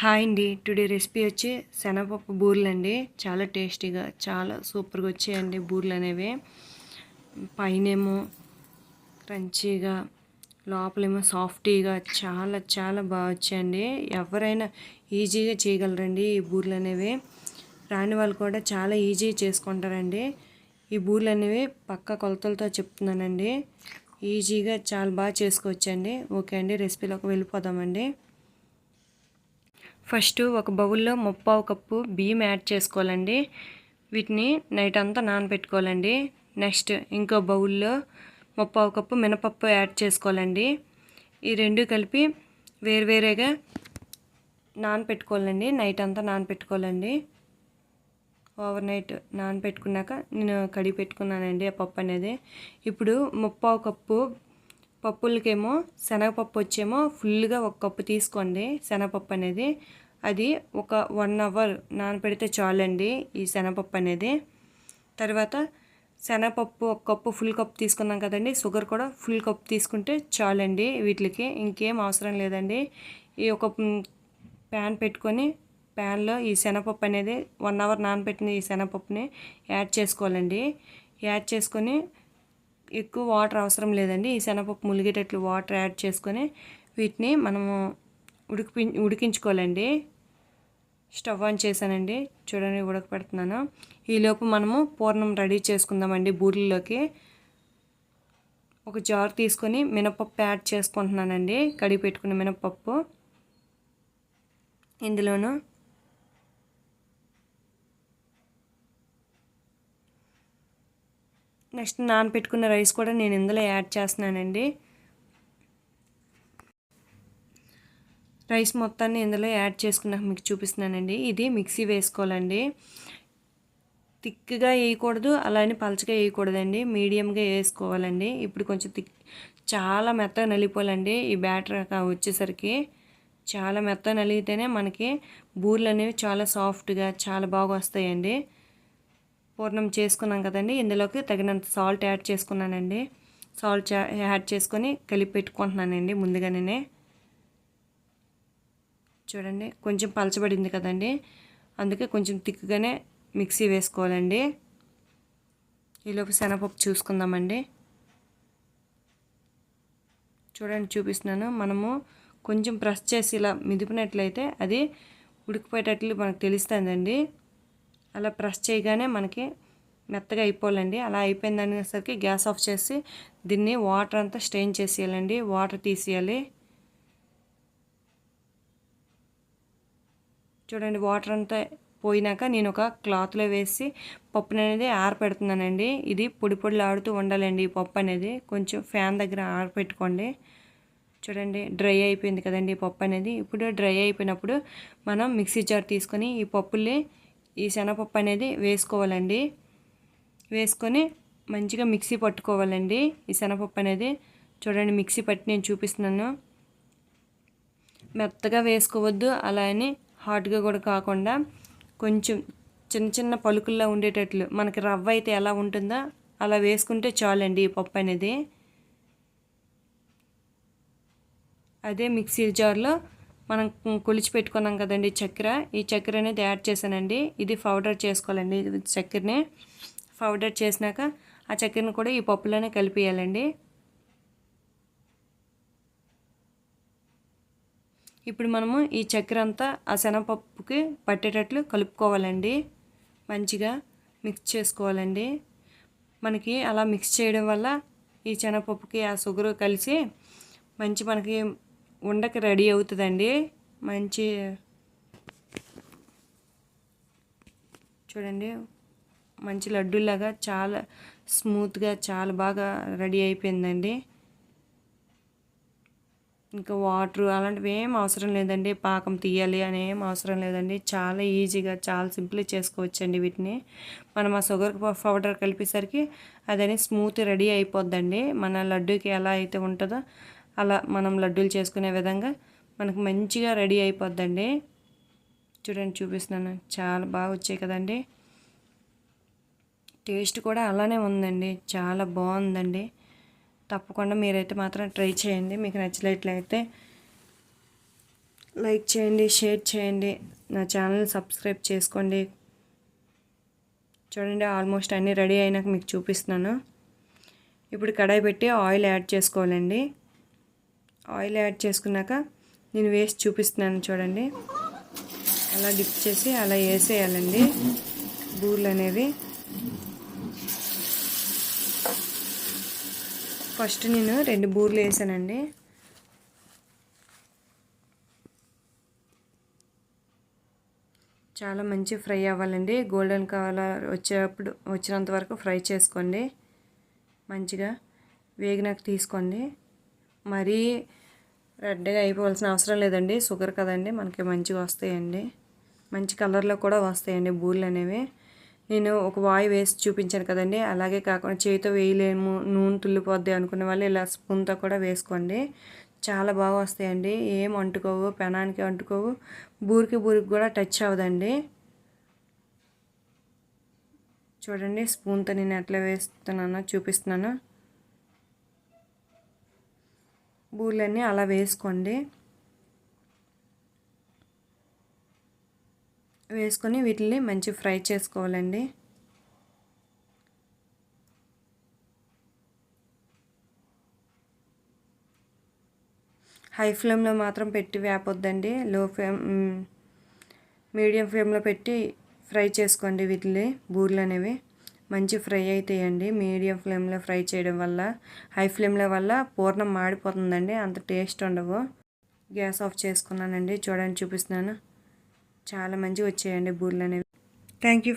Hi అండి. Today recipe వచ్చి శనగపప్పు బూరెలు అండి చాలా టేస్టీగా చాలా సూపర్గా వచ్చాయండి బూరెలు అనేవి పైనేమో క్రంచీగా లోపలేమో సాఫ్టీగా చాలా చాలా బాగా వచ్చాయండి. ఎవరైనా ఈజీగా చేయగలరండి ఈ బూరెలు అనేవి రాని వాళ్ళు కూడా చాలా ఈజీ చేసుకుంటారండి. ఈ బూరెలు అనేవి పక్క కొలతలతో చెప్తున్నానండి. ఈజీగా చాలా బాగా చేసుకోవచ్చండి. ఓకే అండి రెసిపీలోకి వెళ్ళిపోదామండి. ఫస్ట్ ఒక బౌల్లో ముప్పావు కప్పు బియ్యం యాడ్ చేసుకోవాలండి. వీటిని నైట్ అంతా నానబెట్టుకోవాలండి. నెక్స్ట్ ఇంకో బౌల్లో ముప్పావు కప్పు మినపప్పు యాడ్ చేసుకోవాలండి. ఈ రెండు కలిపి వేరువేరేగా నానపెట్టుకోవాలండి నైట్ అంతా నానపెట్టుకోవాలండి ఓవర్ నైట్ నానపెట్టుకున్నాక నేను కడిగి పెట్టుకున్నానండి ఆ పప్పు అనేది. ఇప్పుడు ముప్పావు కప్పు పప్పులకేమో శనగపప్పు వచ్చేమో ఫుల్గా ఒక కప్పు తీసుకోండి శనగపప్పు అనేది అది ఒక వన్ అవర్ నానపెడితే చాలండి ఈ శనగపప్పు అనేది తర్వాత శనగపప్పు ఒక కప్పు ఫుల్ కప్ తీసుకున్నాం కదండి షుగర్ కూడా ఫుల్ కప్ తీసుకుంటే చాలండి వీటికి ఇంకేం అవసరం లేదండి. ఈ ఒక ప్యాన్ పెట్టుకొని ప్యాన్లో ఈ శనగపప్పు అనేది వన్ అవర్ నానబెట్టిన ఈ శనగపప్పుని యాడ్ చేసుకోవాలండి. యాడ్ చేసుకొని ఎక్కువ వాటర్ అవసరం లేదండి. ఈ శనగపప్పు ములిగేటట్లు వాటర్ యాడ్ చేసుకొని వీటిని మనము ఉడికి ఉడికించుకోవాలండి. స్టవ్ ఆన్ చేశానండి. చూడండి ఉడకపెడుతున్నాను. ఈలోపు మనము పూర్ణం రెడీ చేసుకుందామండి బూరిలోకి ఒక జార్ తీసుకొని మినపప్పు యాడ్ చేసుకుంటున్నానండి. కడిగి పెట్టుకున్న మినపప్పు. ఇందులోనూ నెక్స్ట్ నానపెట్టుకున్న రైస్ కూడా నేను ఇందులో యాడ్ చేస్తున్నానండి. రైస్ మొత్తాన్ని ఇందులో యాడ్ చేసుకున్నాక మీకు చూపిస్తున్నానండి. ఇది మిక్సీ వేసుకోవాలండి. థిక్గా వేయకూడదు అలానే పలచగా వేయకూడదండి. మీడియంగా వేసుకోవాలండి. ఇప్పుడు కొంచెం థిక్ చాలా మెత్తగా నలిపోవాలండి ఈ బ్యాటర్ వచ్చేసరికి చాలా మెత్తగా నలిగితేనే మనకి బూర్లు అనేవి చాలా సాఫ్ట్గా చాలా బాగా వస్తాయండి. పూర్ణం చేసుకున్నాం కదండి. ఇందులోకి తగినంత సాల్ట్ యాడ్ చేసుకున్నానండి. సాల్ట్ యాడ్ చేసుకొని కలిపి పెట్టుకుంటున్నానండి ముందుగానే చూడండి కొంచెం పలచబడింది కదండి. అందుకే కొంచెం తిక్కుగానే మిక్సీ వేసుకోవాలండి. ఈలోపు శనగపప్పు చూసుకుందామండి. చూడండి చూపిస్తున్నాను. మనము కొంచెం ప్రెస్ చేసి ఇలా మిదిపినట్లయితే అది ఉడికిపోయేటట్లు మనకు తెలుస్తుందండి. అలా ప్రెస్ చేయగానే మనకి మెత్తగా అయిపోవాలండి. అలా అయిపోయిన అనేసరికి గ్యాస్ ఆఫ్ చేసి దీన్ని వాటర్ అంతా స్ట్రెయిన్ చేసేయాలండి. వాటర్ తీసేయాలి. చూడండి వాటర్ అంతా పోయినాక నేను ఒక క్లాత్లో వేసి పప్పుని అనేది ఆరపెడుతున్నానండి ఇది పొడి పొడిలాడుతూ ఉండాలండి ఈ పప్పు అనేది కొంచెం ఫ్యాన్ దగ్గర ఆరపెట్టుకోండి చూడండి డ్రై అయిపోయింది కదండి ఈ పప్పు అనేది ఇప్పుడు డ్రై అయిపోయినప్పుడు మనం మిక్సీ జార్ తీసుకొని ఈ పప్పుల్ని ఈ శనగపప్పు అనేది వేసుకోవాలండి. వేసుకొని మంచిగా మిక్సీ పట్టుకోవాలండి. ఈ శనగపప్పు అనేది చూడండి మిక్సీ పట్టి నేను చూపిస్తున్నాను. మెత్తగా వేసుకోవద్దు అలా అని హాట్గా కూడా కాకుండా కొంచెం చిన్న చిన్న పలుకుల్లో ఉండేటట్లు మనకి రవ్వ అయితే ఎలా ఉంటుందో అలా వేసుకుంటే చాలండి ఈ పప్పు అనేది అదే మిక్సీ జార్లో మనం కొలిచి పెట్టుకున్నాం కదండి చక్కెర ఈ చక్కెర అనేది యాడ్ చేశానండి. ఇది పౌడర్ చేసుకోవాలండి. చక్కెరని పౌడర్ చేసినాక ఆ చక్కెరని కూడా ఈ పప్పులోనే కలిపేయాలండి. ఇప్పుడు మనము ఈ చక్కెర అంతా ఆ శనగపప్పుకి పట్టేటట్లు కలుపుకోవాలండి. మంచిగా మిక్స్ చేసుకోవాలండి. మనకి అలా మిక్స్ చేయడం వల్ల ఈ శనగపప్పుకి ఆ షుగర్ కలిసి మంచి మనకి ఉండకి రెడీ అవుతుందండి. మంచి చూడండి మంచి లడ్డూలాగా చాలా స్మూత్గా చాలా బాగా రెడీ అయిపోయిందండి. ఇంకా వాటర్ అలాంటివి ఏం అవసరం లేదండి. పాకం తీయాలి అని ఏం అవసరం లేదండి. చాలా ఈజీగా చాలా సింపుల్గా చేసుకోవచ్చండి వీటిని. మనం ఆ షుగర్ పౌడర్ కలిపేసరికి అదని స్మూత్ రెడీ అయిపోద్దండి. మన లడ్డూకి ఎలా అయితే ఉంటుందో అలా మనం లడ్డూలు చేసుకునే విధంగా మనకు మంచిగా రెడీ అయిపోద్దండి. చూడండి చూపిస్తున్నాను. చాలా బాగా వచ్చాయి కదండి. టేస్ట్ కూడా అలానే ఉందండి. చాలా బాగుందండి. తప్పకుండా మీరైతే మాత్రం ట్రై చేయండి. మీకు నచ్చినట్లయితే లైక్ చేయండి షేర్ చేయండి. నా ఛానల్ సబ్స్క్రైబ్ చేసుకోండి. చూడండి ఆల్మోస్ట్ అన్నీ రెడీ అయినాక మీకు చూపిస్తున్నాను. ఇప్పుడు కడాయి పెట్టి ఆయిల్ యాడ్ చేసుకోవాలండి. ఆయిల్ యాడ్ చేసుకున్నాక నేను వేసి చూపిస్తున్నాను చూడండి. అలా డిప్ చేసి అలా వేసేయాలండి. బూర్లు అనేవి. ఫస్ట్ నేను రెండు బూర్లు వేసానండి. చాలా మంచి ఫ్రై అవ్వాలండి. గోల్డెన్ కలర్ వచ్చేటప్పుడు వచ్చినంత వరకు ఫ్రై చేసుకోండి. మంచిగా వేగినాక తీసుకోండి. మరీ రెడ్గా అయిపోవాల్సిన అవసరం లేదండి. షుగర్ కదండి మనకి మంచిగా వస్తాయండి. మంచి కలర్లో కూడా వస్తాయండి బూర్లు అనేవి. నేను ఒక వాయి వేసి చూపించాను కదండి. అలాగే కాకుండా చేతితో వేయలేము నూనె తుల్లిపోద్ది అనుకునే వాళ్ళు ఇలా స్పూన్తో కూడా వేసుకోండి. చాలా బాగా వస్తాయండి. ఏం అంటుకోవు పెనానికి అంటుకోవు. బూరికి బూరికి కూడా టచ్ అవ్వదండి. చూడండి స్పూన్తో నేను ఎట్లా వేస్తున్నానో చూపిస్తున్నాను. బూరెలన్నీ అలా వేసుకోండి. వేసుకొని వీటిని మంచి ఫ్రై చేసుకోవాలండి. హై ఫ్లేమ్లో మాత్రం పెట్టి వేపొద్దండి. లో ఫ్లేమ్ మీడియం ఫ్లేమ్లో పెట్టి ఫ్రై చేసుకోండి వీటిని బూర్లు అనేవి మంచి ఫ్రై అవుతాయండి మీడియం ఫ్లేమ్లో ఫ్రై చేయడం వల్ల హై ఫ్లేమ్లో వల్ల పూర్ణం మాడిపోతుందండి. అంత టేస్ట్ ఉండవు. గ్యాస్ ఆఫ్ చేసుకున్నానండి. చూడండి చూపిస్తున్నాను. చాలా మంచిగా వచ్చాయండి బూర్లు అనేవి థ్యాంక్ యూ